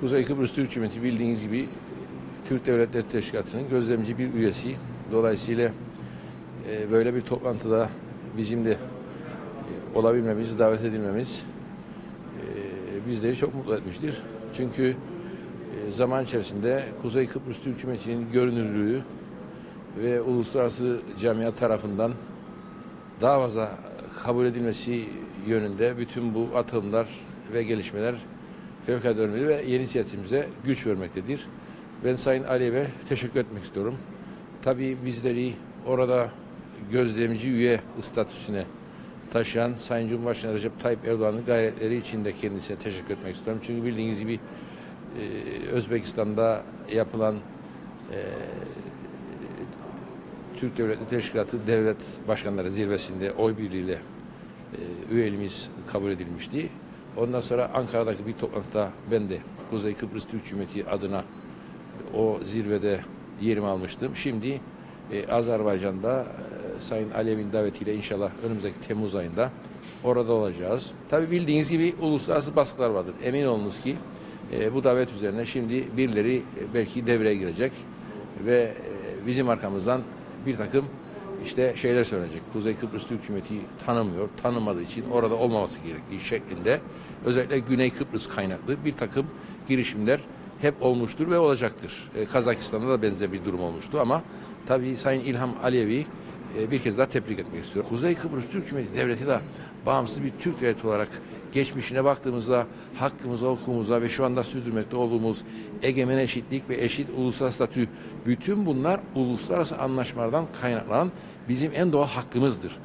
Kuzey Kıbrıs Türk Cumhuriyeti bildiğiniz gibi Türk Devletleri Teşkilatı'nın gözlemci bir üyesi. Dolayısıyla e, böyle bir toplantıda bizim de e, olabilmemiz, davet edilmemiz e, bizleri çok mutlu etmiştir. Çünkü e, zaman içerisinde Kuzey Kıbrıs Türk Cumhuriyeti'nin görünürlüğü ve uluslararası camia tarafından daha fazla kabul edilmesi yönünde bütün bu atılımlar ve gelişmeler fevkalade önemli ve yeni siyasetimize güç vermektedir. Ben Sayın Aliyev'e teşekkür etmek istiyorum. Tabii bizleri orada gözlemci üye statüsüne taşıyan Sayın Cumhurbaşkanı Recep Tayyip Erdoğan'ın gayretleri için de kendisine teşekkür etmek istiyorum. Çünkü bildiğiniz gibi e, Özbekistan'da yapılan e, Türk Devletleri Teşkilatı Devlet Başkanları Zirvesi'nde oy birliğiyle e, üyeliğimiz kabul edilmişti. Ondan sonra Ankara'daki bir toplantıda ben de Kuzey Kıbrıs Türk Cumhuriyeti adına o zirvede yerimi almıştım. Şimdi e, Azerbaycan'da e, Sayın Aliyev'in davetiyle inşallah önümüzdeki Temmuz ayında orada olacağız. Tabii bildiğiniz gibi uluslararası baskılar vardır. Emin olunuz ki e, bu davet üzerine şimdi birileri belki devreye girecek ve e, bizim arkamızdan bir takım işte şeyler söyleyecek. Kuzey Kıbrıs Türk Cumhuriyeti tanımıyor, tanımadığı için orada olmaması gerektiği şeklinde özellikle Güney Kıbrıs kaynaklı bir takım girişimler hep olmuştur ve olacaktır. E, Kazakistan'da da benzer bir durum olmuştu ama tabii Sayın İlham Aliyevi bir kez daha tebrik etmek istiyorum. Kuzey Kıbrıs Türk Cumhuriyeti Devleti de bağımsız bir Türk devleti olarak geçmişine baktığımızda hakkımıza, hukukumuza ve şu anda sürdürmekte olduğumuz egemen eşitlik ve eşit ulusal statü bütün bunlar uluslararası anlaşmalardan kaynaklanan bizim en doğal hakkımızdır.